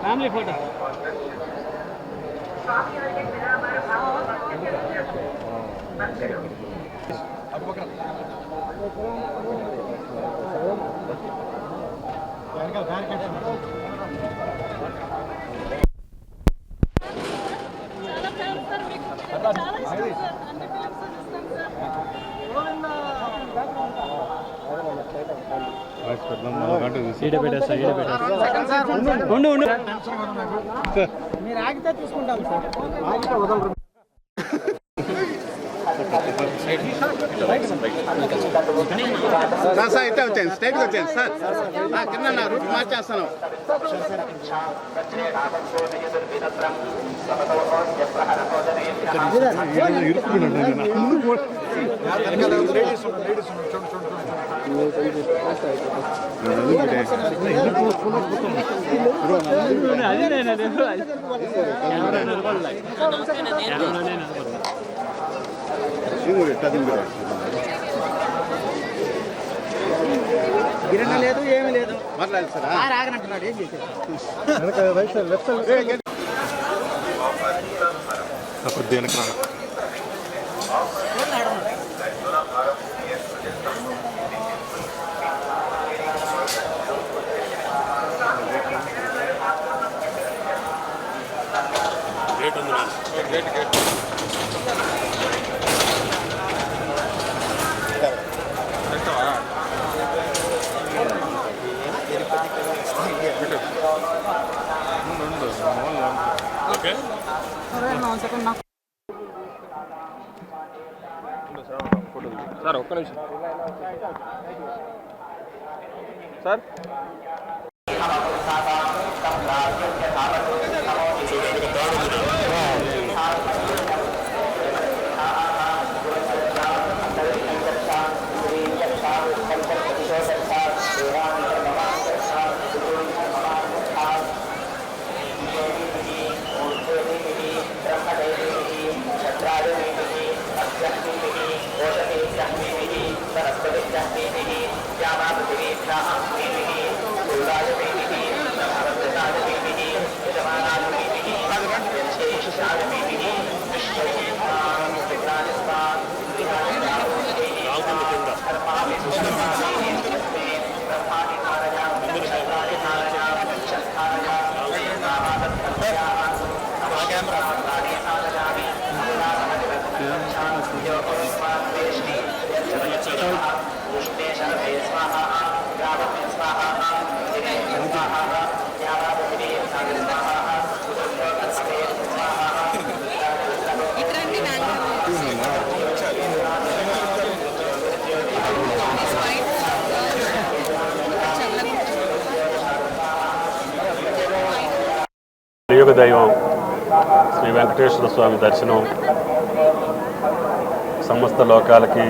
Family photo చాలా మీరు ఆగితే తీసుకుంటాం సార్. ఆగితే వదలరు. సార్ సార్ ఇట్లా వచ్చాను స్టేట్కి వచ్చాను సార్. ఆ, కింద నా రూట్ మార్చేస్తాను అదే నేను. నిలబడలే గిరణ లేదు ఏమీ లేదు. మాట్లాడాలి సార్ కారు ఆగనంటున్నాడు ఏం చేసేది సార్ ఒక్క నిమిషం సార్ కెమెరా కలియుగ దైవం శ్రీ వెంకటేశ్వర స్వామి దర్శనం సమస్త లోకాలకి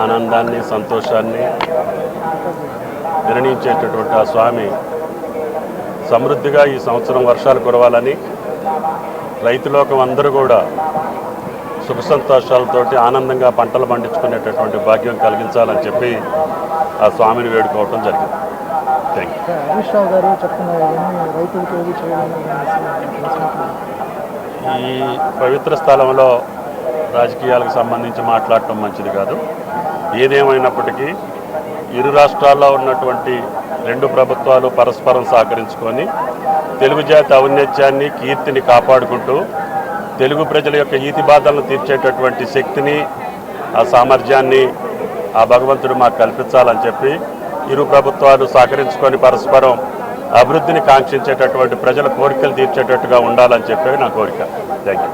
ఆనందాన్ని సంతోషాన్ని నిర్ణయించేటటువంటి ఆ స్వామి సమృద్ధిగా ఈ సంవత్సరం వర్షాలు కురవాలని రైతులోకం అందరూ కూడా సుఖ సంతోషాలతోటి ఆనందంగా పంటలు పండించుకునేటటువంటి భాగ్యం కలిగించాలని చెప్పి ఆ స్వామిని వేడుకోవటం జరిగింది. థ్యాంక్ యూ హరీష్ రావు గారు చెప్తున్నారు ఇవన్నీ రైతులకు ఏది చేయడానికి ఈ పవిత్ర స్థలంలో రాజకీయాలకు సంబంధించి మాట్లాడటం మంచిది కాదు. ఏదేమైనప్పటికీ ఇరు రాష్ట్రాల్లో ఉన్నటువంటి రెండు ప్రభుత్వాలు పరస్పరం సహకరించుకొని తెలుగు జాతి ఔన్నత్యాన్ని కీర్తిని కాపాడుకుంటూ తెలుగు ప్రజల యొక్క ఈతి బాధలను తీర్చేటటువంటి శక్తిని ఆ సామర్థ్యాన్ని ఆ భగవంతుడు మాకు కల్పించాలని చెప్పి ఇరు ప్రభుత్వాలు సహకరించుకొని పరస్పరం అభివృద్ధిని కాంక్షించేటటువంటి ప్రజల కోరికలు తీర్చేటట్టుగా ఉండాలని చెప్పి నా కోరిక. Thank you